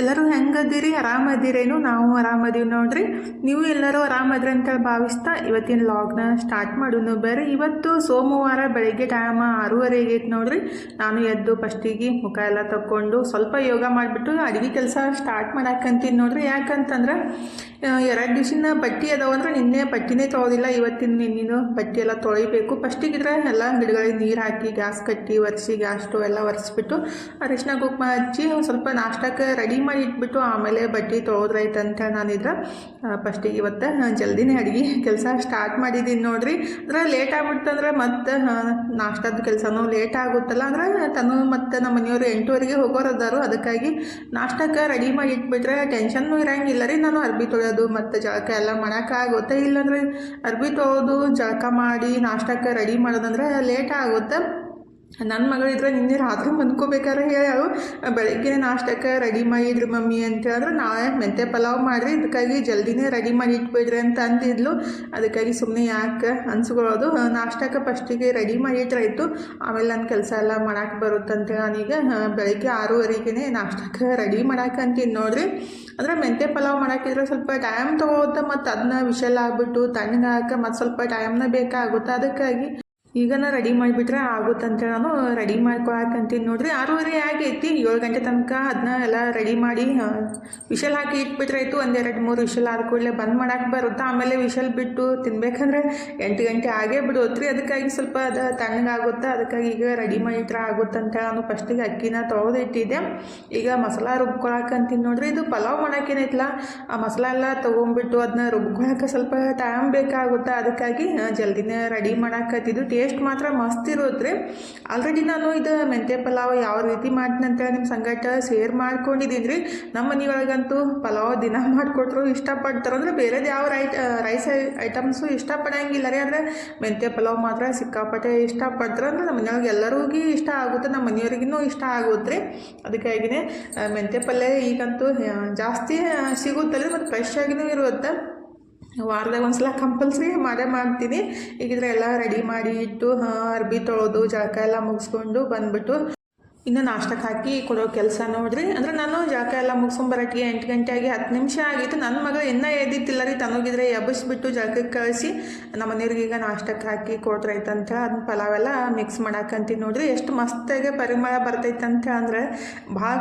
ಎಲ್ಲರೂ ಹೆಂಗದಿರಿ, ಆರಾಮದಿರೇನು? ನಾವು ಆರಾಮದೀವಿ ನೋಡ್ರಿ. ನೀವು ಎಲ್ಲರೂ ಆರಾಮದ್ರಿ ಅಂತೇಳಿ ಭಾವಿಸ್ತಾ ಇವತ್ತಿನ ಲಾಗ್ನ ಸ್ಟಾರ್ಟ್ ಮಾಡೋಣ. ಬೇರೆ ಇವತ್ತು ಸೋಮವಾರ ಬೆಳಗ್ಗೆ ಟೈಮ್ ಆರೂವರೆಗೆ ಐತೆ ನೋಡ್ರಿ. ನಾನು ಎದ್ದು ಫಸ್ಟಿಗೆ ಮುಖ ಎಲ್ಲ ತಕ್ಕೊಂಡು ಸ್ವಲ್ಪ ಯೋಗ ಮಾಡಿಬಿಟ್ಟು ಅಡುಗೆ ಕೆಲಸ ಸ್ಟಾರ್ಟ್ ಮಾಡಕ್ಕಂತೀನಿ ನೋಡ್ರಿ. ಯಾಕಂತಂದ್ರೆ ಎರಡು ದಿವಸಿನ ಪಟ್ಟಿ ಅದಾವ ಅಂದ್ರೆ ನಿನ್ನೆ ಪಟ್ಟಿನೇ ತೊಳೆದಿಲ್ಲ ಇವತ್ತಿನ ನಿನ್ನಿನ ಬಟ್ಟೆ ಎಲ್ಲ ತೊಳಿಬೇಕು. ಫಸ್ಟಿಗಿದ್ರೆ ಎಲ್ಲ ಗಿಡಗಳಿಗೆ ನೀರು ಹಾಕಿ ಗ್ಯಾಸ್ ಕಟ್ಟಿ, ಒರೆಸಿ ಗ್ಯಾಸ್ ಸ್ಟವ್ ಎಲ್ಲ ಒರೆಸ್ಬಿಟ್ಟು ಅರಿಶಿನ ಕುಕ್ಮ ಹಚ್ಚಿ ಸ್ವಲ್ಪ ನಾಷ್ಟಕ್ಕೆ ರೆಡಿ ಮಾಡಿ ಇಟ್ಬಿಟ್ಟು ಆಮೇಲೆ ಬಟ್ಟೆ ತೊಳೋದ್ರಾಯ್ತು ಅಂತೇಳಿ ನಾನಿದ್ರೆ ಫಸ್ಟಿಗೆ ಇವತ್ತು ಜಲ್ದಿನೇ ಅಡುಗೆ ಕೆಲಸ ಸ್ಟಾರ್ಟ್ ಮಾಡಿದ್ದೀನಿ ನೋಡ್ರಿ. ಅಂದ್ರೆ ಲೇಟ್ ಆಗ್ಬಿಡ್ತಂದ್ರೆ ಮತ್ತೆ ನಾಷ್ಟದ ಕೆಲಸನೂ ಲೇಟ್ ಆಗುತ್ತಲ್ಲ, ಅಂದ್ರೆ ತನು ಮತ್ತು ನಮ್ಮ ಮನೆಯವರು ಎಂಟುವರೆಗೆ ಹೋಗೋರು ಅದಾರು. ಅದಕ್ಕಾಗಿ ನಾಷ್ಟಕ್ಕೆ ರೆಡಿ ಮಾಡಿ ಇಟ್ಬಿಟ್ರೆ ಟೆನ್ಷನ್ನು ಇರೋಂಗಿಲ್ಲ ರೀ. ನಾನು ಅರ್ಬಿ ತೊಳೆಯೋದು ಮತ್ತು ಜಳಕ ಎಲ್ಲ ಮಾಡೋಕ್ಕಾಗುತ್ತೆ. ಇಲ್ಲಾಂದರೆ ಅರ್ಬಿ ತೊಳೆದು ಜಳಕ ಮಾಡಿ ನಾಷ್ಟಕ್ಕೆ ರೆಡಿ ಮಾಡೋದಂದ್ರೆ ಲೇಟ್ ಆಗುತ್ತೆ. ನನ್ನ ಮಗಳಿದ್ರೆ ನಿನ್ನೆ ರಾತ್ರಿ ಬಂದ್ಕೋಬೇಕಾದ್ರೆ ಹೇಳು ಬೆಳಗ್ಗೆ ನಾಷ್ಟಕ್ಕೆ ರೆಡಿ ಮಾಡಿದ್ರು ಮಮ್ಮಿ ಅಂತ ಹೇಳಿದ್ರೆ. ನಾಳೆ ಮೆಂತೆ ಪಲಾವ್ ಮಾಡಿರಿ ಇದಕ್ಕಾಗಿ ಜಲ್ದಿನೇ ರೆಡಿ ಮಾಡಿ ಇಟ್ಬಿಡ್ರಿ ಅಂತ ಅಂದಿದ್ಲು. ಅದಕ್ಕಾಗಿ ಸುಮ್ಮನೆ ಯಾಕೆ ಅನ್ಸ್ಕೊಳ್ಳೋದು. ನಾಷ್ಟಕ್ಕೆ ಫಸ್ಟಿಗೆ ರೆಡಿ ಮಾಡಿಟ್ರಾಯ್ತು ಆಮೇಲೆ ನನ್ನ ಕೆಲಸ ಎಲ್ಲ ಮಾಡಕ್ಕೆ ಬರುತ್ತಂತೆ ನಾನೀಗ, ಬೆಳಗ್ಗೆ ಆರೂವರೆಗೆ ನಾಷ್ಟಕ್ಕೆ ರೆಡಿ ಮಾಡಾಕಂತೀನಿ ನೋಡ್ರಿ. ಅಂದರೆ ಮೆಂತೆ ಪಲಾವ್ ಮಾಡಾಕಿದ್ರೆ ಸ್ವಲ್ಪ ಟೈಮ್ ತೊಗೊಳುತ್ತೆ ಮತ್ತು ಅದನ್ನ ವಿಷಲ್ ಆಗಿಬಿಟ್ಟು, ತಣ್ಣಗಾಕ ಮತ್ತು ಸ್ವಲ್ಪ ಟೈಮ್ನ ಬೇಕಾಗುತ್ತೆ. ಅದಕ್ಕಾಗಿ ಈಗನ ರೆಡಿ ಮಾಡಿಬಿಟ್ರೆ ಅಂತ ನಾನು. ರೆಡಿ ಮಾಡ್ಕೊಳಕಂತೀನಿ ನೋಡ್ರಿ. ಆರೂವರೆ ಆಗೈತಿ. ಏಳು ಗಂಟೆ ತನಕ ಅದನ್ನ ಎಲ್ಲ ರೆಡಿ ಮಾಡಿ ವಿಷಲ್ ಹಾಕಿ ಇಟ್ಬಿಟ್ರೆ ಆಯಿತು ಒಂದೆರಡು ಮೂರು ವಿಷಲ್ ಆದ ಕೂಡಲೇ ಬಂದ್ ಮಾಡಕ್ಕೆ ಬರುತ್ತಾ? ಆಮೇಲೆ ವಿಷಲ್ ಬಿಟ್ಟು ತಿನ್ಬೇಕಂದ್ರೆ ಎಂಟು ಗಂಟೆ ಆಗೇ ಬಿಡೋತ್ರಿ. ಅದಕ್ಕಾಗಿ ಸ್ವಲ್ಪ ಅದು ತಣ್ಣಗಾಗುತ್ತೆ? ಅದಕ್ಕಾಗಿ ಈಗ ರೆಡಿ ಮಾಡಿಟ್ರೆ ಅಂತ ನಾನು ಫಸ್ಟಿಗೆ ಅಕ್ಕಿನ ತೊಳೆದಿಟ್ಟಿದ್ದೆ. ಈಗ ಮಸಾಲ ರುಬ್ಕೊಳಕಂತೀನಿ ನೋಡ್ರಿ. ಇದು ಪಲಾವ್ ಮಾಡೋಕ್ಕೇನೈತಲ್ಲ ಆ ಮಸಾಲ ಎಲ್ಲ ತೊಗೊಂಡ್ಬಿಟ್ಟು ಅದನ್ನ ರುಬ್ಕೊಳಕ್ಕೆ ಸ್ವಲ್ಪ ಟೈಮ್ ಬೇಕಾಗುತ್ತೆ? ಅದಕ್ಕಾಗಿ ಜಲ್ದಿನೇ ರೆಡಿ ಮಾಡಾಕತ್ತಿದ್ದು. ಟೇಸ್ಟ್ ಮಾತ್ರ ಮಸ್ತ್ ಇರುತ್ತೆ ಆಲ್ರೆಡಿ ನಾನು ಇದು ಮೆಂತ್ಯ ಪಲಾವ್ ಯಾವ ರೀತಿ ಅಂತೇಳಿ ನಿಮ್ಮ ಸಂಗಟ ಶೇರ್ ಮಾಡ್ಕೊಂಡಿದ್ದೀನಿ ರೀ ನಮ್ಮ ಮನೆಯೊಳಗಂತೂ ಪಲಾವ್ ದಿನ ಮಾಡಿಕೊಟ್ರು ಇಷ್ಟಪಡ್ತಾರೆ. ಅಂದರೆ ಬೇರೆದು ಯಾವ ರೈಟ್ ರೈಸ್ ಐಟಮ್ಸು ಇಷ್ಟಪಡಂಗಿಲ್ಲ ರೀ ಆದರೆ ಮೆಂತ್ಯ ಪಲಾವ್ ಮಾತ್ರ ಸಿಕ್ಕಾಪಟ್ಟೆ ಇಷ್ಟಪಡ್ತಾರೆ. ಅಂದರೆ ನಮ್ಮ ಮನೆಯೊಳಗೆ ಎಲ್ಲರಿಗೂ ಇಷ್ಟ ಆಗುತ್ತೆ, ನಮ್ಮ ಮನೆಯವ್ರಿಗೂ ಇಷ್ಟ ಆಗುತ್ತೆ ಅದಕ್ಕಾಗಿನೇ ಮೆಂತ್ಯ ಪಲ್ಯ ಈಗಂತೂ ಜಾಸ್ತಿ ಸಿಗುತ್ತಲ್ಲ ಮತ್ತು ಫ್ರೆಶ್ ಆಗಿನೂ ಇರುತ್ತೆ. ವಾರದಾಗ ಒಂದ್ಸಲ ಕಂಪಲ್ಸರಿ ಮಾಡೇ ಮಾಡ್ತೀನಿ. ಈಗಿದ್ರೆ ಎಲ್ಲ ರೆಡಿ ಮಾಡಿ ಇಟ್ಟು ಅರ್ಬಿ ತೊಳೆದು, ಜಳಕ ಎಲ್ಲ ಮುಗಿಸ್ಕೊಂಡು ಬಂದ್ಬಿಟ್ಟು ಇನ್ನು ನಾಷ್ಟಕ್ಕೆ ಹಾಕಿ ಕೊಡೋ ಕೆಲಸ ನೋಡ್ರಿ ಅಂದ್ರೆ ನಾನು ಜಾಗ ಎಲ್ಲ ಮುಗಿಸ್ಕೊಂಬರಕ್ಕೆ ಎಂಟು ಗಂಟೆ ಆಗಿ ಹತ್ತು ನಿಮಿಷ ಆಗಿತ್ತು. ನನ್ನ ಮಗ ಇನ್ನೂ ಎದ್ದಿತ್ತಿಲ್ಲ ರೀ, ತನಗಿದ್ರೆ ಎಬ್ಬಿಸ್ಬಿಟ್ಟು ಜಾಗಕ್ಕೆ ಕಳಿಸಿ, ನಮ್ಮ ಮನೆಯವ್ರಿಗೆ ಈಗ ನಾಷ್ಟಕ್ಕೆ ಹಾಕಿ ಕೊಡ್ರೈತಂತ ಪಲಾವ್ ಎಲ್ಲ ಮಿಕ್ಸ್ ಮಾಡಾಕಂತೀನಿ ನೋಡ್ರಿ. ಎಷ್ಟು ಮಸ್ತಾಗಿ ಪರಿಮಳ ಬರ್ತೈತಂತ ಅಂದ್ರೆ, ಭಾಳ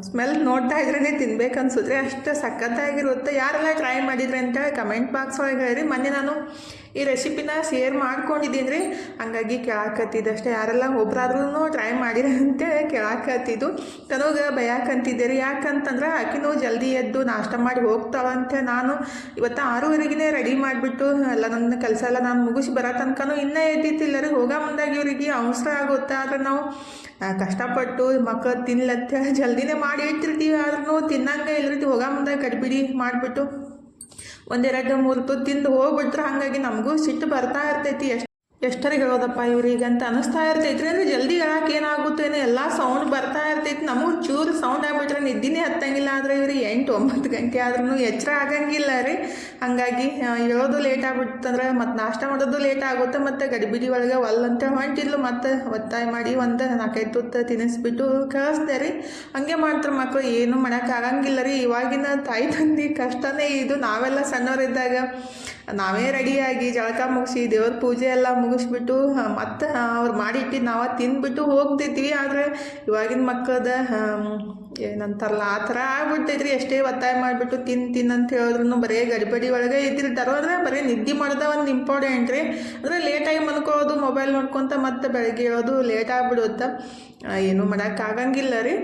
ಸ್ಮೆಲ್ ನೋಡ್ತಾ ಇದ್ರೇ ತಿನ್ಬೇಕು ಅನ್ಸುತ್ತೆ ಅಷ್ಟು ಸಖತ್ತಾಗಿರುತ್ತೆ. ಯಾರೆಲ್ಲ ಟ್ರೈ ಮಾಡಿದ್ರಿ ಅಂತ ಕಮೆಂಟ್ ಬಾಕ್ಸ್ ಒಳಗೆ ಹೇಳಿರಿ. ಮೊನ್ನೆ ನಾನು ಈ ರೆಸಿಪಿನ ಶೇರ್ ಮಾಡ್ಕೊಂಡಿದ್ದೀನಿ ರೀ ಹಂಗಾಗಿ ಕೇಳಾಕತ್ತಿದ್ದಷ್ಟೇ ಯಾರೆಲ್ಲ ಒಬ್ಬರಾದ್ರೂ ಟ್ರೈ ಮಾಡಿರ ಅಂತೇಳಿ ಕೇಳಾಕತ್ತಿದ್ದು. ತನಗೆ ಭಯಾಕಂತಿದ್ದೆ ರೀ ಯಾಕಂತಂದ್ರೆ ಆಕಿನೂ ಜಲ್ದಿ ಎದ್ದು ನಾಷ್ಟ ಮಾಡಿ ಹೋಗ್ತಾವಂತೆ ನಾನು ಇವತ್ತು ಆರೂವರೆಗೆ ರೆಡಿ ಮಾಡಿಬಿಟ್ಟು, ಎಲ್ಲ ನನ್ನ ಕೆಲಸ ಎಲ್ಲ ನಾನು ಮುಗಿಸಿ ಬರೋ ತನಕನೂ ಇನ್ನೂ ಎದ್ದಿತ್ತಿಲ್ಲ ರೀ. ಹೋಗ ಮುಂದಾಗಿ ಇವರಿಗೆ ಅವಸರ ಆಗುತ್ತೆ. ಆದರೆ ನಾವು ಕಷ್ಟಪಟ್ಟು ಮಕ್ಕಳು ತಿನ್ಲತ್ತ ಜಲ್ದಿನೇ ಮಾಡಿ ಇಟ್ಟಿರ್ತೀವಿ. ಆದ್ರೂ ತಿನ್ನಂಗೆ ಇಲ್ಲರಿ ಹೋಗೋ ಮುಂದಾಗ ಕಟ್ಬಿಡಿ ಮಾಡಿಬಿಟ್ಟು. ಒಂದೆರಡು ಮೂರು ತುತ್ತು ತಿಂದು ಹೋಗ್ಬಿಟ್ರೆ ಹಾಗಾಗಿ ನಮಗೂ ಸಿಟ್ಟು ಬರ್ತಾ ಇರ್ತೈತಿ. ಎಷ್ಟು ಎಷ್ಟರಿಗೆ ಹೇಳೋದಪ್ಪ ಇವ್ರಿಗೆ ಅಂತ ಅನಿಸ್ತಾ ಇರ್ತೈತ್ರಿ. ಅಂದ್ರೆ ಜಲ್ದಿ ಹೇಳಕ್ಕೆ ಏನಾಗುತ್ತೇನೆ ಎಲ್ಲ ಸೌಂಡ್ ಬರ್ತಾ ಇರ್ತೈತಿ ನಮಗೂ ಚೂರು ಸೌಂಡ್ ಆಗ್ಬಿಟ್ರೆ ನಿದ್ದಿನೇ ಹತ್ತಂಗಿಲ್ಲ ಆದರೆ ಇವ್ರಿ ಎಂಟು ಒಂಬತ್ತು ಗಂಟೆ ಆದ್ರೂ ಎಚ್ಚರ ಆಗಂಗಿಲ್ಲ ರೀ. ಹಾಗಾಗಿ ಹೇಳೋದು ಲೇಟ್ ಆಗ್ಬಿಡ್ತಂದ್ರೆ ಮತ್ತು ನಾಷ್ಟ ಮಾಡೋದು ಲೇಟ್ ಆಗುತ್ತೆ. ಮತ್ತು ಗಡಿಬಿಡಿ ಒಳಗೆ ಅಂತ ಹೊಂಟಿದ್ಲು. ಮತ್ತೆ ಒತ್ತಾಯ ಮಾಡಿ ಒಂದು ನಾಲ್ಕೈದು ತುತ್ತು ತಿನ್ನಿಸ್ಬಿಟ್ಟು ಕಳಿಸ್ದೆ ರೀ. ಹಂಗೆ ಮಾಡ್ತಾರೆ ಮಕ್ಕಳು ಏನು ಮಾಡೋಕೆ ಆಗಂಗಿಲ್ಲ ರೀ. ಇವಾಗಿನ ತಾಯಿ ತಂದೆ ಕಷ್ಟನೇ ಇದು. ನಾವೆಲ್ಲ ಸಣ್ಣವರಿದ್ದಾಗ ನಾವೇ ರೆಡಿಯಾಗಿ ಜಳಕ ಮುಗಿಸಿ ದೇವ್ರ ಪೂಜೆ ಎಲ್ಲ ಮುಗಿಸ್ಬಿಟ್ಟು ಮತ್ತು ಅವ್ರು ಮಾಡಿಟ್ಟು ನಾವು ತಿಂದ್ಬಿಟ್ಟು ಹೋಗ್ತಿದ್ವಿ. ಆದರೆ ಇವಾಗಿನ ಮಕ್ಕಳದ ಏನಂತಾರಲ್ಲ, ಆ ಥರ ಆಗ್ಬಿಡ್ತೈತ್ರಿ. ಎಷ್ಟೇ ಒತ್ತಾಯ ಮಾಡಿಬಿಟ್ಟು ತಿನ್ ತಿನ್ ಅಂತ ಹೇಳಿದ್ರು ಬರೀ ಗಡಿಬಡಿ ಒಳಗೆ ಇದ್ದಿರ್ತಾರೋ ಅಂದರೆ ಬರೀ ನಿದ್ದೆ ಮಾಡೋದ ಒಂದು ಇಂಪಾರ್ಟೆಂಟ್ ರೀ. ಅಂದರೆ ಲೇಟಾಗಿ ಮಲ್ಕೋದು ಮೊಬೈಲ್ ನೋಡ್ಕೊತ ಮತ್ತೆ ಬೆಳಗ್ಗೆ ಹೇಳೋದು ಲೇಟ್ ಆಗಿಬಿಡುತ್ತೆ. ಏನೂ ಮಾಡೋಕ್ಕಾಗಂಗಿಲ್ಲ ರೀ.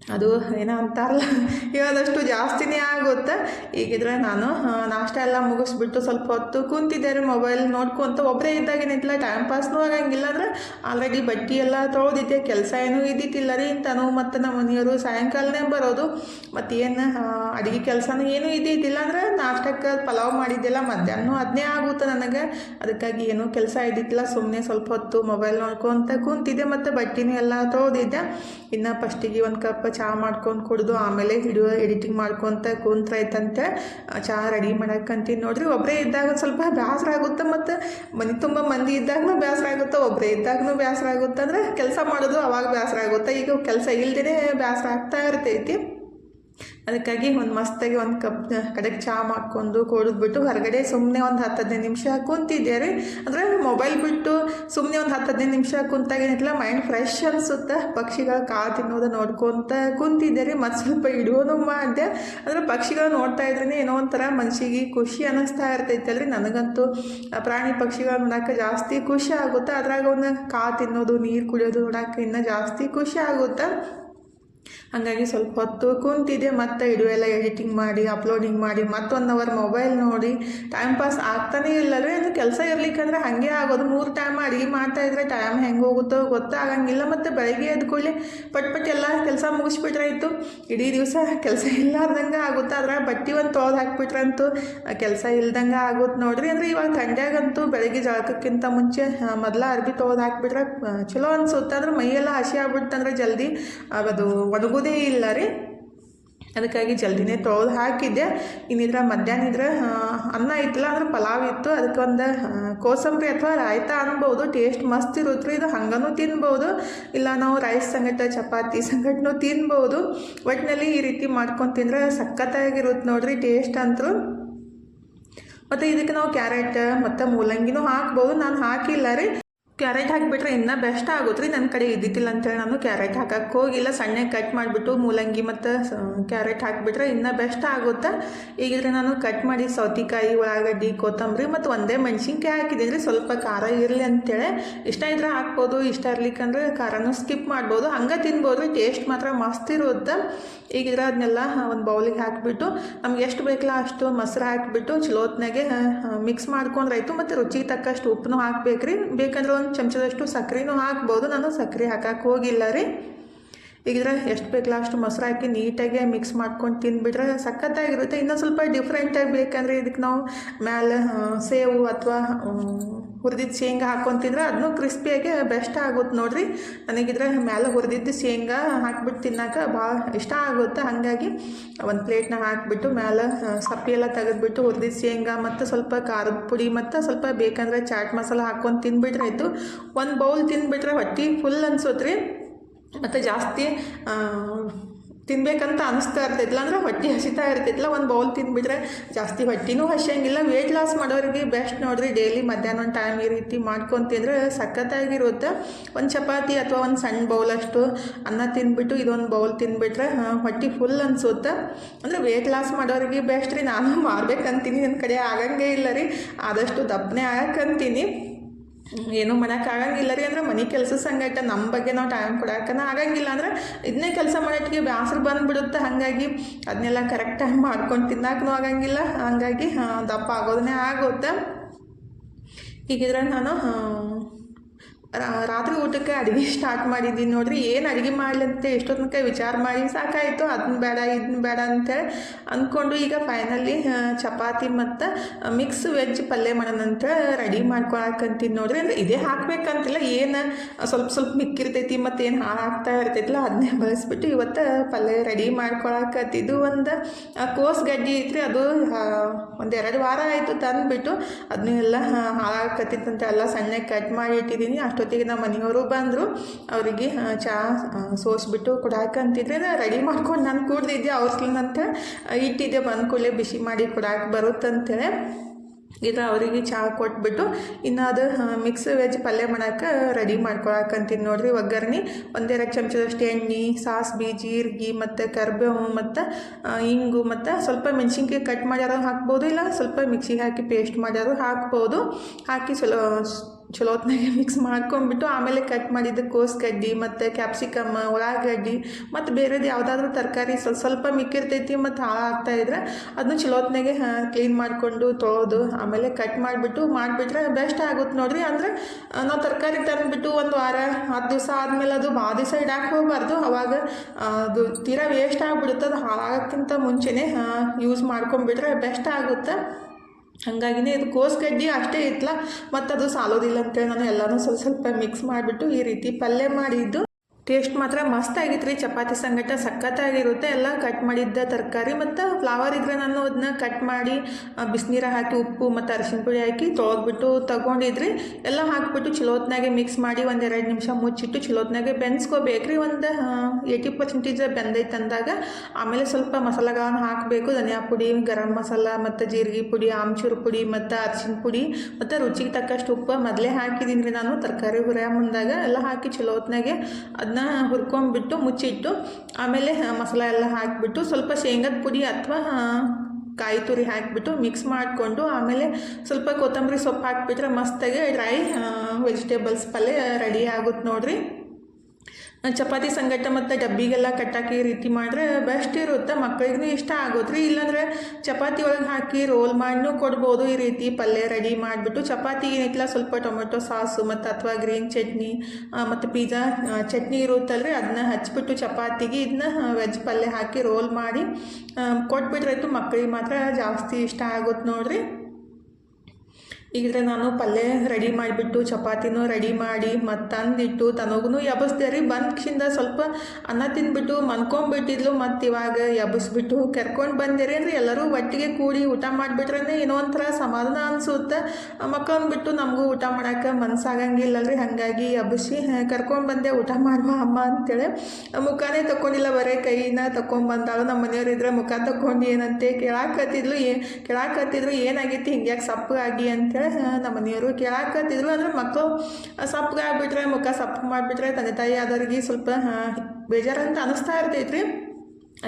ಅದು ಏನೋ ಅಂತಾರಲ್ಲ ಹೇಳೋದಷ್ಟು ಜಾಸ್ತಿನೇ ಆಗುತ್ತೆ. ಈಗಿದ್ರೆ ನಾನು ನಾಷ್ಟ ಎಲ್ಲ ಮುಗಿಸ್ಬಿಟ್ಟು ಸ್ವಲ್ಪ ಹೊತ್ತು ಕುಂತಿದ್ದೆ ರೀ ಮೊಬೈಲ್ ನೋಡ್ಕೊಂತ ಒಬ್ಬರೇ ಇದ್ದಾಗ ಏನಿಲ್ಲ ಟೈಮ್ ಪಾಸ್ನೂ ಆಗಂಗಿಲ್ಲ ಅಂದ್ರೆ ಆಲ್ರೆಡಿ ಬಟ್ಟೆ ಎಲ್ಲ ತೊಳೆದಿದ್ದೆ, ಕೆಲಸ ಏನೂ ಇದ್ದಿತ್ತಿಲ್ಲ ರೀ ತನು ಮತ್ತು ನಮ್ಮ ಮನೆಯವರು ಸಾಯಂಕಾಲನೇ ಬರೋದು. ಮತ್ತು ಏನು ಅಡುಗೆ ಕೆಲಸನೂ ಏನೂ ಇದ್ದಿದ್ದಿಲ್ಲ ಅಂದ್ರೆ, ನಾಷ್ಟಕ್ಕೆ ಪಲಾವ್ ಮಾಡಿದ್ದಿಲ್ಲ ಮಧ್ಯಾಹ್ನ ಅದನ್ನೇ ಆಗುತ್ತೆ ನನಗೆ. ಅದಕ್ಕಾಗಿ ಏನೂ ಕೆಲಸ ಇದ್ದಿದ್ದಿಲ್ಲ ಸುಮ್ಮನೆ ಸ್ವಲ್ಪ ಹೊತ್ತು ಮೊಬೈಲ್ ನೋಡ್ಕೊತ ಕುಂತಿದ್ದೆ, ಮತ್ತು ಬಟ್ಟೆನೂ ಎಲ್ಲ ತೊಳೆದಿದ್ದೆ. ಇನ್ನು ಫಸ್ಟಿಗೆ ಒಂದು ಕಪ್ ಚಹಾ ಮಾಡ್ಕೊಂಡು ಕುಡಿದು ಆಮೇಲೆ ವಿಡಿಯೋ ಎಡಿಟಿಂಗ್ ಮಾಡ್ಕೊತ ಕುಂತ್ರೈತಂತೆ ಚಹಾ ರೆಡಿ ಮಾಡಕ್ಕಂತೀನಿ ನೋಡ್ರಿ. ಒಬ್ಬರೇ ಇದ್ದಾಗ ಸ್ವಲ್ಪ ಬೇಸರ ಆಗುತ್ತೆ ಮತ್ತು ಮನೆ ತುಂಬ ಮಂದಿ ಇದ್ದಾಗೂ ಬೇಸರ ಆಗುತ್ತೆ ಒಬ್ಬರೇ ಇದ್ದಾಗೂ ಬೇಸರ ಆಗುತ್ತೆ ಅಂದರೆ ಕೆಲಸ ಮಾಡೋದು ಅವಾಗ ಬೇಸರ ಆಗುತ್ತೆ. ಈಗ ಕೆಲಸ ಇಲ್ದೇ ಬೇಸರ ಆಗ್ತಾ ಇರ್ತೈತಿ. ಅದಕ್ಕಾಗಿ ಒಂದು ಮಸ್ತಾಗಿ ಒಂದು ಕಪ್ ಕಡೆಗೆ ಚಹಾ ಮಾಡ್ಕೊಂಡು ಕುಡಿದ್ಬಿಟ್ಟು ಹೊರಗಡೆ ಸುಮ್ಮನೆ ಒಂದು ಹತ್ತು ಹದಿನೈದು ನಿಮಿಷ ಕುಂತಿದ್ದೆ ರೀ. ಅಂದರೆ ಮೊಬೈಲ್ ಬಿಟ್ಟು ಸುಮ್ಮನೆ ಒಂದು ಹತ್ತು ಹದಿನೈದು ನಿಮಿಷ ಕುಂತಾಗ ಏನಿಲ್ಲ ಮೈಂಡ್ ಫ್ರೆಶ್ ಅನಿಸುತ್ತೆ? ಪಕ್ಷಿಗಳ ಕಾಳು ತಿನ್ನೋದು ನೋಡ್ಕೊತ ಕುಂತಿದ್ದೆ ರೀ, ಮತ್ತು ಸ್ವಲ್ಪ ಇಡುವನು ಮಾಡಿದೆ. ಅಂದರೆ ಪಕ್ಷಿಗಳು ನೋಡ್ತಾ ಇದ್ರೇ ಏನೋ ಒಂಥರ ಮನಸ್ಸಿಗೆ ಖುಷಿ ಅನ್ನಿಸ್ತಾ ಇರ್ತೈತಲ್ರಿ ನನಗಂತೂ ಪ್ರಾಣಿ ಪಕ್ಷಿಗಳು ನೋಡೋಕೆ ಜಾಸ್ತಿ ಖುಷಿ ಆಗುತ್ತೆ? ಅದ್ರಾಗ ಒಂದು ಕಾಳು ತಿನ್ನೋದು, ನೀರು ಕುಡಿಯೋದು ನೋಡೋಕೆ ಇನ್ನೂ ಜಾಸ್ತಿ ಖುಷಿ ಆಗುತ್ತೆ? ಹಾಗಾಗಿ ಸ್ವಲ್ಪ ಹೊತ್ತು ಕುಂತಿದ್ದೆ, ಮತ್ತೆ ಎಲ್ಲ ಎಡಿಟಿಂಗ್ ಮಾಡಿ ಅಪ್ಲೋಡಿಂಗ್ ಮಾಡಿ, ಮತ್ತೊಂದು ಅವರ್ ಮೊಬೈಲ್ ನೋಡಿ. ಟೈಮ್ ಪಾಸ್ ಆಗ್ತಾನೇ ಇಲ್ಲ ರೀ ಅದು ಕೆಲಸ ಇರ್ಲಿಕ್ಕಂದ್ರೆ ಹಾಗೆ ಆಗೋದು. ಮೂರು ಟೈಮ್ ಅಡುಗೆ ಮಾಡ್ತಾ ಇದ್ರೆ ಟೈಮ್ ಹೆಂಗೆ ಹೋಗುತ್ತೋ ಗೊತ್ತಾಗಂಗಿಲ್ಲ. ಮತ್ತು ಬೆಳಗ್ಗೆ ಎದ್ಕೊಳ್ಳಿ ಪಟ್ ಪಟ್ ಎಲ್ಲ ಕೆಲಸ ಮುಗಿಸ್ಬಿಟ್ರೆ ಇತ್ತು ಇಡೀ ದಿವಸ ಕೆಲಸ ಇಲ್ಲಾರ್ದಂಗೆ ಆಗುತ್ತೆ? ಅದ್ರ ಬಟ್ಟೆ ಒಂದು ತೊಳೆದು ಹಾಕ್ಬಿಟ್ರಂತೂ ಕೆಲಸ ಇಲ್ದಂಗೆ ಆಗುತ್ತೆ ನೋಡ್ರಿ. ಅಂದ್ರೆ ಇವಾಗ ಥಂಡ್ಯಾಗಂತೂ ಬೆಳಗ್ಗೆ ಜಳಕಕ್ಕಿಂತ ಮುಂಚೆ ಮೊದಲ ಅರ್ಬಿ ತೊಳೆದು ಹಾಕ್ಬಿಟ್ರೆ ಚಲೋ ಅನ್ಸುತ್ತೆ. ಅಂದ್ರೆ ಮೈಯೆಲ್ಲ ಹಸಿ ಆಗ್ಬಿಡ್ತಂದ್ರೆ ಜಲ್ದಿ ಅದು ಒಣಗೋದೇ ಇಲ್ಲ ರೀ. ಅದಕ್ಕಾಗಿ ಜಲ್ದಿನೇ ತೊಳೆದು ಹಾಕಿದ್ದೆ. ಇನ್ನಿದ್ರ ಮಧ್ಯಾಹ್ನ ಇದ್ರೆ ಅನ್ನ ಇತ್ತಲ್ಲ, ಅಂದ್ರೆ ಪಲಾವ್ ಇತ್ತು. ಅದಕ್ಕೊಂದು ಕೋಸಂಬರಿ ಅಥವಾ ರಾಯ್ತ ಅನ್ಬೋದು. ಟೇಸ್ಟ್ ಮಸ್ತ್ ಇರುತ್ತೆ ರೀ. ಇದು ಹಂಗನೂ ತಿನ್ಬೋದು. ಇಲ್ಲ ನಾವು ರೈಸ್ ಸಂಗಟ, ಚಪಾತಿ ಸಂಗಟನೂ ತಿನ್ಬೋದು. ಒಟ್ಟಿನಲ್ಲಿ ಈ ರೀತಿ ಮಾಡ್ಕೊಂಡು ತಿಂದ್ರೆ ಸಖತ್ತಾಗಿರುತ್ತೆ ನೋಡ್ರಿ ಟೇಸ್ಟ್ ಅಂತೂ. ಮತ್ತು ಇದಕ್ಕೆ ನಾವು ಕ್ಯಾರೆಟ್, ಮತ್ತು ಮೂಲಂಗಿನೂ ಹಾಕ್ಬೋದು. ನಾನು ಹಾಕಿಲ್ಲ ರೀ. ಕ್ಯಾರೆಟ್ ಹಾಕಿಬಿಟ್ರೆ ಇನ್ನೂ ಬೆಸ್ಟ್ ಆಗುತ್ತೆ ರೀ ನನ್ನ ಕಡೆ ಇದ್ದಿದ್ದಿಲ್ಲ ಅಂತೇಳಿ ನಾನು ಕ್ಯಾರೆಟ್ ಹಾಕಕ್ಕೆ ಹೋಗಿಲ್ಲ. ಸಣ್ಣಗೆ ಕಟ್ ಮಾಡಿಬಿಟ್ಟು ಮೂಲಂಗಿ ಮತ್ತು ಕ್ಯಾರೆಟ್ ಹಾಕಿಬಿಟ್ರೆ ಇನ್ನೂ ಬೆಸ್ಟ್ ಆಗುತ್ತೆ? ಈಗಿದ್ರೆ ನಾನು ಕಟ್ ಮಾಡಿ ಸೌತೆಕಾಯಿ, ಉಳ್ಳಾಗಡ್ಡಿ, ಕೊತ್ತಂಬರಿ ಮತ್ತು ಒಂದೇ ಮೆಣಸಿನ್ಕಾಯಿ ಹಾಕಿದ್ದೀನಿ ರೀ. ಸ್ವಲ್ಪ ಖಾರ ಇರಲಿ ಅಂತೇಳಿ. ಇಷ್ಟ ಇದ್ರೆ ಹಾಕ್ಬೋದು, ಇಷ್ಟ ಇರ್ಲಿಕ್ಕಂದ್ರೆ ಖಾರನೂ ಸ್ಕಿಪ್ ಮಾಡ್ಬೋದು. ಹಂಗೆ ತಿನ್ಬೋದು ರೀ ಟೇಸ್ಟ್ ಮಾತ್ರ ಮಸ್ತ್ ಇರುತ್ತೆ ಈಗಿದ್ರೆ ಅದನ್ನೆಲ್ಲ ಒಂದು ಬೌಲಿಗೆ ಹಾಕಿಬಿಟ್ಟು ನಮ್ಗೆ ಎಷ್ಟು ಬೇಕಲ್ಲ ಅಷ್ಟು ಮೊಸರು ಹಾಕಿಬಿಟ್ಟು ಚಲೋತ್ನಾಗೆ ಮಿಕ್ಸ್ ಮಾಡ್ಕೊಂಡ್ರೆ ಆಯಿತು ಮತ್ತು ರುಚಿಗೆ ತಕ್ಕಷ್ಟು ಹಾಕ್ಬೇಕು ರೀ ಬೇಕಂದ್ರೆ ಒಂದು ಚಮಚದಷ್ಟು ಸಕ್ಕರೆನೂ ಹಾಕ್ಬೋದು. ನಾನು ಸಕ್ಕರೆ ಹಾಕಕ್ಕೆ ಹೋಗಿಲ್ಲ ರೀ. ಈಗಿದ್ರೆ ಎಷ್ಟು ಬೇಕಲ್ಲ ಅಷ್ಟು ಮೊಸರು ಹಾಕಿ ನೀಟಾಗಿ ಮಿಕ್ಸ್ ಮಾಡ್ಕೊಂಡು ತಿಂದುಬಿಟ್ರೆ ಸಖತ್ತಾಗಿರುತ್ತೆ. ಇನ್ನೂ ಸ್ವಲ್ಪ ಡಿಫ್ರೆಂಟಾಗಿ ಬೇಕಂದರೆ ಇದಕ್ಕೆ ನಾವು ಮ್ಯಾಲೆ ಸೇವು ಅಥವಾ ಹುರಿದಿದ್ದು ಶೇಂಗಾ ಹಾಕ್ಕೊಂತಿದ್ರೆ ತಿಂದ್ರೆ ಅದನ್ನೂ ಕ್ರಿಸ್ಪಿಯಾಗಿ ಬೆಸ್ಟ್ ಆಗುತ್ತೆ ನೋಡಿರಿ. ನನಗಿದ್ರೆ ಮೇಲೆ ಹುರಿದಿದ್ದು ಶೇಂಗಾ ಹಾಕಿಬಿಟ್ಟು ತಿನ್ನಕ್ಕೆ ಭಾಳ ಇಷ್ಟ ಆಗುತ್ತೆ. ಹಾಗಾಗಿ ಒಂದು ಪ್ಲೇಟ್ನಾಗ ಹಾಕಿಬಿಟ್ಟು ಮೇಲೆ ಸಪ್ಪಿ ಎಲ್ಲ ತೆಗೆದ್ಬಿಟ್ಟು ಹುರಿದಿದ್ದು ಶೇಂಗಾ ಮತ್ತು ಸ್ವಲ್ಪ ಖಾರದ ಪುಡಿ ಮತ್ತು ಸ್ವಲ್ಪ ಬೇಕಂದರೆ ಚಾಟ್ ಮಸಾಲ ಹಾಕ್ಕೊಂಡು ತಿನ್ಬಿಟ್ರೆ ಆಯಿತು. ಒಂದು ಬೌಲ್ ತಿನ್ಬಿಟ್ರೆ ಹೊಟ್ಟೆ ಫುಲ್ ಅನ್ಸುತ್ತೆ ರೀ ಮತ್ತು ಜಾಸ್ತಿ ತಿನ್ಬೇಕಂತ ಅನಿಸ್ತಾ ಇರ್ತೈತಿಲ್ಲ, ಅಂದ್ರೆ ಹೊಟ್ಟೆ ಹಸಿತಾ ಇರ್ತೈತಿಲ್ಲ, ಒಂದು ಬೌಲ್ ತಿನ್ಬಿಟ್ರೆ ಜಾಸ್ತಿ ಹೊಟ್ಟೆನೂ ಹಸಿಯಂಗಿಲ್ಲ. ವೇಟ್ ಲಾಸ್ ಮಾಡೋರಿಗೆ ಬೆಸ್ಟ್ ನೋಡ್ರಿ ಡೈಲಿ ಮಧ್ಯಾಹ್ನ ಒಂದು ಟೈಮ್ ಈ ರೀತಿ ಮಾಡ್ಕೊತಿದ್ರೆ ತಿಂದರೆ ಸಖತ್ತಾಗಿರುತ್ತೆ. ಒಂದು ಚಪಾತಿ ಅಥವಾ ಒಂದು ಸಣ್ಣ ಬೌಲ್ ಅಷ್ಟು ಅನ್ನ ತಿನ್ಬಿಟ್ಟು ಇದೊಂದು ಬೌಲ್ ತಿನ್ಬಿಟ್ರೆ ಹೊಟ್ಟೆ ಫುಲ್ ಅನ್ಸುತ್ತೆ. ಅಂದರೆ ವೇಟ್ ಲಾಸ್ ಮಾಡೋರಿಗೆ ಬೆಸ್ಟ್ ರೀ, ನಾನು ಮಾಡ್ಬೇಕಂತೀನಿ ನನ್ನ ಕಡೆ ಆಗಂಗೇ ಇಲ್ಲ ರೀ. ಆದಷ್ಟು ದಪ್ಪನೆ ಆಗಕ್ಕಂತೀನಿ ಏನೂ ಮಾಡೋಕ್ಕಾಗಂಗಿಲ್ಲ ರೀ ಅಂದ್ರೆ ಮನೆ ಕೆಲಸ ಸಂಗಟ ನಮ್ಮ ಬಗ್ಗೆ ನಾವು ಟೈಮ್ ಕೊಡೋಕನ ಆಗಂಗಿಲ್ಲ ಅಂದ್ರೆ ಇದನ್ನೇ ಕೆಲಸ ಮಾಡೋಟ್ಟಿಗೆ ಬ್ಯಾಸರು ಬಂದ್ಬಿಡುತ್ತೆ. ಹಾಗಾಗಿ ಅದನ್ನೆಲ್ಲ ಕರೆಕ್ಟ್ ಟೈಮ್ ಮಾಡ್ಕೊಂಡು ತಿನ್ನಕ್ಕೂ ಆಗಂಗಿಲ್ಲ. ಹಾಗಾಗಿ ದಪ್ಪ ಆಗೋದನ್ನೇ ಆಗುತ್ತೆ. ಹೀಗಿದ್ರೆ ನಾನು ರಾತ್ರಿ ಊಟಕ್ಕೆ ಅಡುಗೆ ಸ್ಟಾರ್ಟ್ ಮಾಡಿದ್ದೀನಿ ನೋಡ್ರಿ. ಏನು ಅಡುಗೆ ಮಾಡ್ಲಂತೆ ಎಷ್ಟೊತ್ತನಕ ವಿಚಾರ ಮಾಡಿ ಸಾಕಾಯಿತು. ಅದನ್ನ ಬೇಡ ಇದನ್ನ ಬೇಡ ಅಂತೇಳಿ ಅಂದ್ಕೊಂಡು ಈಗ ಫೈನಲಿ ಚಪಾತಿ ಮತ್ತು ಮಿಕ್ಸ್ ವೆಜ್ ಪಲ್ಯ ಮಾಡೋಣ ಅಂತ ರೆಡಿ ಮಾಡ್ಕೊಳಕಂತೀನಿ ನೋಡ್ರಿ. ಅಂದರೆ ಇದೇ ಹಾಕ್ಬೇಕಂತಿಲ್ಲ. ಏನು ಸ್ವಲ್ಪ ಸ್ವಲ್ಪ ಮಿಕ್ಕಿರ್ತೈತಿ ಮತ್ತು ಏನು ಹಾಳಾಗ್ತಾ ಇರ್ತೈತಿಲ್ಲ ಅದನ್ನೇ ಬಳಸ್ಬಿಟ್ಟು ಇವತ್ತು ಪಲ್ಯ ರೆಡಿ ಮಾಡ್ಕೊಳಕತ್ತಿದ್ದು ಒಂದು ಕೋಸ್ ಗಡ್ಡಿ ಐತ್ರಿ. ಅದು ಒಂದು ಎರಡು ವಾರ ಆಯಿತು ತಂದುಬಿಟ್ಟು ಅದನ್ನೆಲ್ಲ ಹಾಳಾಗಕತ್ತಿತ್ತಂತೆ. ಎಲ್ಲ ಸಣ್ಣಗೆ ಕಟ್ ಮಾಡಿ ಇಟ್ಟಿದ್ದೀನಿ. ಅಷ್ಟೊತ್ತಿಗೆ ನಮ್ಮ ಮನೆಯವರು ಬಂದರು, ಅವರಿಗೆ ಚಹಾ ಸೋಸ್ಬಿಟ್ಟು ಕೊಡಾಕಂತಿದ್ರೆ ರೆಡಿ ಮಾಡ್ಕೊಂಡು ನಾನು ಕೂಡ್ದಿದ್ದೆ ಅವ್ರಸ್ಲಿನಂತ ಇಟ್ಟಿದ್ದೆ, ಬಂದ ಕೂಡಲೇ ಬಿಸಿ ಮಾಡಿ ಕೊಡಾಕೆ ಬರುತ್ತಂತೇಳಿ. ಇದು ಅವರಿಗೆ ಚಹಾ ಕೊಟ್ಬಿಟ್ಟು ಇನ್ನು ಅದು ಮಿಕ್ಸ್ ವೆಜ್ ಪಲ್ಯ ಮಾಡೋಕೆ ರೆಡಿ ಮಾಡ್ಕೊಳಕಂತೀನಿ ನೋಡಿರಿ. ಒಗ್ಗರಣೆ, ಒಂದೆರಡು ಚಮಚದಷ್ಟು ಎಣ್ಣೆ ಸಾಸ್ಬಿ ಜೀರಿಗೆ ಮತ್ತು ಕರ್ಬೇವು ಮತ್ತು ಇಂಗು ಮತ್ತು ಸ್ವಲ್ಪ ಮೆಣಸಿನ್ಕಾಯಿ ಕಟ್ ಮಾಡ್ಯಾರ ಹಾಕ್ಬೋದು, ಇಲ್ಲ ಸ್ವಲ್ಪ ಮಿಕ್ಸಿಗೆ ಹಾಕಿ ಪೇಸ್ಟ್ ಮಾಡ್ಯಾರು ಹಾಕ್ಬೋದು. ಹಾಕಿ ಸ್ವಲ್ಪ ಚಲೋ ಹೊತ್ನಾಗೆ ಮಿಕ್ಸ್ ಮಾಡ್ಕೊಂಡ್ಬಿಟ್ಟು ಆಮೇಲೆ ಕಟ್ ಮಾಡಿದ್ದು ಕೋಸ್ಗಡ್ಡಿ ಮತ್ತು ಕ್ಯಾಪ್ಸಿಕಮ್ ಉಳ್ಳಾಗಡ್ಡಿ ಮತ್ತು ಬೇರೆದು ಯಾವುದಾದ್ರೂ ತರಕಾರಿ ಸ್ವಲ್ಪ ಸ್ವಲ್ಪ ಮಿಕ್ಕಿರ್ತೈತಿ ಮತ್ತು ಹಾಳಾಗ್ತಾ ಇದ್ರೆ ಅದನ್ನ ಚಲೋ ಹೊತ್ನಾಗೆ ಕ್ಲೀನ್ ಮಾಡಿಕೊಂಡು ತೊಳೆದು ಆಮೇಲೆ ಕಟ್ ಮಾಡಿಬಿಟ್ಟು ಮಾಡಿಬಿಟ್ರೆ ಬೆಸ್ಟ್ ಆಗುತ್ತೆ ನೋಡಿರಿ. ಅಂದರೆ ನಾವು ತರಕಾರಿ ತಂದುಬಿಟ್ಟು ಒಂದು ವಾರ, ಹತ್ತು ದಿವಸ ಆದಮೇಲೆ ಅದು ಭಾಳ ದಿವಸ ಇಡಕ್ಕೆ ಹೋಗಬಾರ್ದು. ಅವಾಗ ಅದು ತೀರಾ ವೇಸ್ಟ್ ಆಗಿಬಿಡುತ್ತೆ, ಅದು ಹಾಳಾಗೋಕ್ಕಿಂತ ಮುಂಚೆನೇ ಯೂಸ್ ಮಾಡ್ಕೊಂಡ್ಬಿಟ್ರೆ ಬೆಸ್ಟ್ ಆಗುತ್ತೆ. ಹಾಗಾಗಿನೇ ಇದು ಕೋಸ್ಗಡ್ಡಿ ಅಷ್ಟೇ ಇತ್ತಲ್ಲ ಮತ್ತು ಅದು ಸಾಲೋದಿಲ್ಲ ಅಂತೇಳಿ ನಾನು ಎಲ್ಲನೂ ಸ್ವಲ್ಪ ಸ್ವಲ್ಪ ಮಿಕ್ಸ್ ಮಾಡಿಬಿಟ್ಟು ಈ ರೀತಿ ಪಲ್ಯ ಮಾಡಿದ್ದು. ಟೇಸ್ಟ್ ಮಾತ್ರ ಮಸ್ತ್ ಆಗಿತ್ತು ರೀ. ಚಪಾತಿ ಸಂಗಟ ಸಖತ್ತಾಗಿರುತ್ತೆ. ಎಲ್ಲ ಕಟ್ ಮಾಡಿದ್ದ ತರಕಾರಿ ಮತ್ತು ಫ್ಲವರ್ ಇದ್ರೆ ನಾನು ಅದನ್ನ ಕಟ್ ಮಾಡಿ ಬಿಸಿನೀರ ಹಾಕಿ, ಉಪ್ಪು ಮತ್ತು ಅರಿಶಿನ ಪುಡಿ ಹಾಕಿ ತೊಳೆದ್ಬಿಟ್ಟು ತೊಗೊಂಡಿದ್ರಿ. ಎಲ್ಲ ಹಾಕಿಬಿಟ್ಟು ಚಲೋತ್ನಾಗೆ ಮಿಕ್ಸ್ ಮಾಡಿ ಒಂದು ಎರಡು ನಿಮಿಷ ಮುಚ್ಚಿಟ್ಟು ಚಲೋತ್ನಾಗೆ ಬೆನ್ಸ್ಕೋಬೇಕ್ರಿ. ಒಂದು ಏಯ್ಟಿ ಪರ್ಸೆಂಟೇಜ್ ಬೆಂದೈತೆ ಅಂದಾಗ. ಆಮೇಲೆ ಸ್ವಲ್ಪ ಮಸಾಲೆಗಳನ್ನ ಹಾಕಬೇಕು. ಧನಿಯಾ ಪುಡಿ, ಗರಂ ಮಸಾಲ ಮತ್ತು ಜೀರಿಗೆ ಪುಡಿ, ಆಮ್ಚೂರು ಪುಡಿ ಮತ್ತು ಅರಿಶಿನ ಪುಡಿ ಮತ್ತು ರುಚಿಗೆ ತಕ್ಕಷ್ಟು ಉಪ್ಪು ಮೊದಲೇ ಹಾಕಿದ್ದೀನಿ ರೀ ನಾನು. ತರಕಾರಿ ಹುರಿಯ ಮುಂದಾಗ ಎಲ್ಲ ಹಾಕಿ ಚಲೋ ಹೊತ್ನಾಗೆ ಅದನ್ನ ಹುರ್ಕೊಂಡ್ಬಿಟ್ಟು ಮುಚ್ಚಿಟ್ಟು ಆಮೇಲೆ ಮಸಾಲ ಎಲ್ಲ ಹಾಕಿಬಿಟ್ಟು ಸ್ವಲ್ಪ ಶೇಂಗದ ಪುಡಿ ಅಥವಾ ಕಾಯಿ ತುರಿ ಹಾಕಿಬಿಟ್ಟು ಮಿಕ್ಸ್ ಮಾಡಿಕೊಂಡು ಆಮೇಲೆ ಸ್ವಲ್ಪ ಕೊತ್ತಂಬರಿ ಸೊಪ್ಪು ಹಾಕಿಬಿಟ್ರೆ ಮಸ್ತಾಗಿ ಡ್ರೈ ವೆಜಿಟೇಬಲ್ಸ್ ಪಲ್ಯ ರೆಡಿ ಆಗುತ್ತೆ ನೋಡ್ರಿ. ಚಪಾತಿ ಸಂಗಟ ಮತ್ತು ಡಬ್ಬಿಗೆಲ್ಲ ಕಟ್ಟಾಕಿ ರೀತಿ ಮಾಡಿದ್ರೆ ಬೆಸ್ಟ್ ಇರುತ್ತೆ. ಮಕ್ಕಳಿಗೂ ಇಷ್ಟ ಆಗುತ್ತೆ ರೀ ಇಲ್ಲಾಂದರೆ ಚಪಾತಿ ಒಳಗೆ ಹಾಕಿ ರೋಲ್ ಮಾಡಿನೂ ಕೊಡ್ಬೋದು. ಈ ರೀತಿ ಪಲ್ಯ ರೆಡಿ ಮಾಡಿಬಿಟ್ಟು ಚಪಾತಿ ಏನಿತ್ತಲ್ಲ, ಸ್ವಲ್ಪ ಟೊಮೆಟೊ ಸಾಸು ಮತ್ತು ಅಥವಾ ಗ್ರೀನ್ ಚಟ್ನಿ ಮತ್ತು ಪಿಜ್ಜಾ ಚಟ್ನಿ ಇರುತ್ತಲ್ರಿ. ಅದನ್ನ ಹಚ್ಬಿಟ್ಟು ಚಪಾತಿಗೆ ಇದನ್ನ ವೆಜ್ ಪಲ್ಯ ಹಾಕಿ ರೋಲ್ ಮಾಡಿ ಕೊಟ್ಬಿಟ್ರಾಯ್ತು ಮಕ್ಕಳಿಗೆ ಮಾತ್ರ ಜಾಸ್ತಿ ಇಷ್ಟ ಆಗುತ್ತೆ ನೋಡ್ರಿ. ಈಗಿದ್ರೆ ನಾನು ಪಲ್ಯ ರೆಡಿ ಮಾಡಿಬಿಟ್ಟು, ಚಪಾತಿನೂ ರೆಡಿ ಮಾಡಿ ಮತ್ತು ತಂದಿಟ್ಟು ತನಗೂ ಎಬಸ್ದೆ ರೀ. ಬಂದ್ಕಿಂದ ಸ್ವಲ್ಪ ಅನ್ನ ತಿಂದ್ಬಿಟ್ಟು ಮನ್ಕೊಂಬಿಟ್ಟಿದ್ಲು ಮತ್ತು ಇವಾಗ ಎಬ್ಬಸ್ಬಿಟ್ಟು ಕರ್ಕೊಂಡು ಬಂದಿರಿ ಅಂದರೆ ಎಲ್ಲರೂ ಒಟ್ಟಿಗೆ ಕೂಡಿ ಊಟ ಮಾಡಿಬಿಟ್ರೆ ಏನೋ ಒಂಥರ ಸಮಾಧಾನ ಅನಿಸುತ್ತೆ. ಮಕ್ಕಳನ್ನ ಬಿಟ್ಟು ನಮಗೂ ಊಟ ಮಾಡೋಕೆ ಮನ್ಸಾಗಂಗಿಲ್ಲ ರೀ ಹಾಗಾಗಿ ಎಬ್ಬಿಸಿ ಕರ್ಕೊಂಡು ಬಂದೆ. ಊಟ ಮಾಡುವ ಅಮ್ಮ ಅಂತೇಳಿ. ಮುಖಾನೇ ತೊಗೊಂಡಿಲ್ಲ ಬರೇ ಕೈನ ತೊಗೊಂಡ್ಬಂದಾಳು ನಮ್ಮ ಮನೆಯವ್ರು ಇದ್ರೆ ಮುಖ ತೊಗೊಂಡು ಏನಂತೆ ಕೇಳಾಕತ್ತಿದ್ಲು. ಏ, ಕೇಳಾಕತ್ತಿದ್ರು ಏನಾಗಿತ್ತು ಹಿಂಗ್ಯಾಕೆ ಆಗಿ ಅಂತೇಳಿ ನಮ್ಮ ಮನೆಯವರು ಕೇಳಾಕತ್ತಿದ್ರು ಅಂದ್ರೆ ಮಕ್ಕಳು ಸಪ್ಪಗಾಗ್ಬಿಟ್ರೆ ಮುಖ ಸಪ್ಪು ಮಾಡಿಬಿಟ್ರೆ, ತಂದೆ ತಾಯಿ ಆದವ್ರಿಗೆ ಸ್ವಲ್ಪ ಬೇಜಾರಂತ ಅನಿಸ್ತಾ ಇರ್ತೈತ್ರಿ.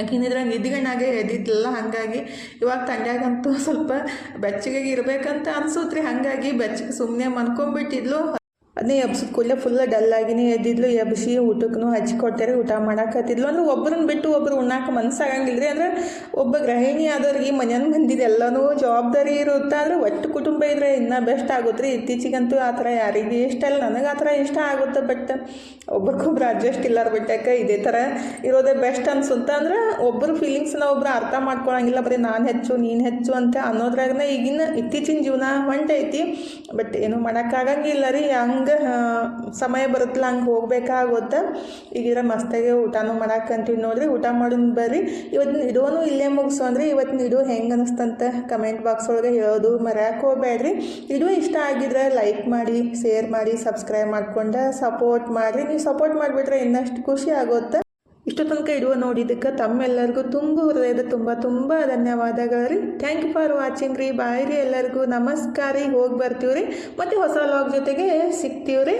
ಆಕಿನಿದ್ರೆ ನಿದ್ಗಣ್ಣಾಗೆ ಎದ್ದಿದ್ದಿಲ್ಲ ಹಾಗಾಗಿ, ಇವಾಗ ತಂಡ್ಯಾಗಂತೂ ಸ್ವಲ್ಪ ಬೆಚ್ಚಗೆ ಇರಬೇಕಂತ ಅನ್ಸುತ್ತೆ ರೀ ಹಾಗಾಗಿ ಬೆಚ್ಚಗೆ ಸುಮ್ಮನೆ ಮನ್ಕೊಂಬಿಟ್ಟಿದ್ಲು. ಅದನ್ನೇ ಎಬ್ಸಿದ ಕೂಡಲೇ ಫುಲ್ ಡಲ್ ಆಗಿನೇ ಎದ್ದಿದ್ಲು ಎಬ್ಸಿ ಊಟಕ್ಕೂ ಹಚ್ಕೊಡ್ತಾರೆ ಊಟ ಮಾಡಾಕತ್ತಿದ್ಲು. ಅಂದ್ರೆ ಒಬ್ಬರನ್ನ ಬಿಟ್ಟು ಒಬ್ರು ಉಣ್ಣಾಕ ಮನಸ್ಸಾಗಂಗಿಲ್ಲ ರೀ ಅಂದ್ರೆ ಒಬ್ಬ ಗೃಹಿಣಿ ಆದವ್ರಿಗೆ ಮನೆಯನ್ನು ಬಂದಿದೆ ಎಲ್ಲನೂ ಜವಾಬ್ದಾರಿ ಇರುತ್ತೆ? ಅಂದ್ರೆ ಒಟ್ಟು ಕುಟುಂಬ ಇದ್ರೆ ಇನ್ನೂ ಬೆಸ್ಟ್ ಆಗುತ್ತೆ ರೀ ಇತ್ತೀಚಿಗಂತೂ ಆ ಥರ ಯಾರಿಗೆ ಇಷ್ಟ ಇಲ್ಲ. ನನಗೆ ಆ ಥರ ಇಷ್ಟ ಆಗುತ್ತೆ ಬಟ್ ಒಬ್ರಿಗೊಬ್ರು ಅಡ್ಜಸ್ಟ್ ಇಲ್ಲಾರ ಬಿಟ್ಟಾಕ ಇದೇ ಥರ ಇರೋದೇ ಬೆಸ್ಟ್ ಅನ್ಸುತ್ತೆ? ಅಂದ್ರೆ ಒಬ್ಬರು ಫೀಲಿಂಗ್ಸ್ನ ಒಬ್ರು ಅರ್ಥ ಮಾಡ್ಕೊಳಂಗಿಲ್ಲ. ಬರೀ ನಾನು ಹೆಚ್ಚು, ನೀನು ಹೆಚ್ಚು ಅಂತ ಅನ್ನೋದ್ರಾಗನ ಈಗಿನ ಇತ್ತೀಚಿನ ಜೀವನ ಹೊಂಟೈತಿ. ಬಟ್ ಏನು ಮಾಡೋಕ್ಕಾಗಂಗಿಲ್ಲ ರೀ. ಹಂಗೆ ಸಮಯ ಬರುತ್ತಲ್ಲ, ಹಂಗೆ ಹೋಗ್ಬೇಕಾಗುತ್ತೆ. ಈಗಿರ ಮಸ್ತಾಗೆ ಊಟನೂ ಮಾಡಾಕಂತೀವಿ ನೋಡಿರಿ. ಊಟ ಮಾಡೋಣ ಬರ್ರಿ ಇವತ್ತಿನ ಇಡೋನು ಇಲ್ಲೇ ಮುಗಿಸು ಅಂದ್ರೆ ಇವತ್ತಿನ ಇಡೋ ಹೆಂಗೆ ಅನಿಸ್ತಂತ ಕಮೆಂಟ್ ಬಾಕ್ಸ್ ಒಳಗೆ ಹೇಳೋದು ಮರೆಯಕ್ಕೆ ಹೋಗ್ಬೇಡ್ರಿ. ಇಡೋ ಇಷ್ಟ ಆಗಿದ್ರೆ ಲೈಕ್ ಮಾಡಿ ಶೇರ್ ಮಾಡಿ ಸಬ್ಸ್ಕ್ರೈಬ್ ಮಾಡ್ಕೊಂಡು ಸಪೋರ್ಟ್ ಮಾಡಿರಿ. ನೀವು ಸಪೋರ್ಟ್ ಮಾಡಿಬಿಟ್ರೆ ಇನ್ನಷ್ಟು ಖುಷಿ ಆಗುತ್ತೆ. ಇಷ್ಟು ತನಕ ಇಡುವ ನೋಡಿದ್ದಕ್ಕೆ ತಮ್ಮೆಲ್ಲರಿಗೂ ತುಂಬ ಹೃದಯದ ತುಂಬ ತುಂಬ ಧನ್ಯವಾದಗಳು ರೀ. ಥ್ಯಾಂಕ್ ಯು ಫಾರ್ ವಾಚಿಂಗ್ ರೀ. ಬಾಯ್ ರೀ ಎಲ್ಲರಿಗೂ. ನಮಸ್ಕಾರ ರೀ. ಹೋಗಿ ಬರ್ತೀವಿ ರೀ ಮತ್ತು ಹೊಸ ಲಾಗ್ ಜೊತೆಗೆ ಸಿಗ್ತೀವಿ ರೀ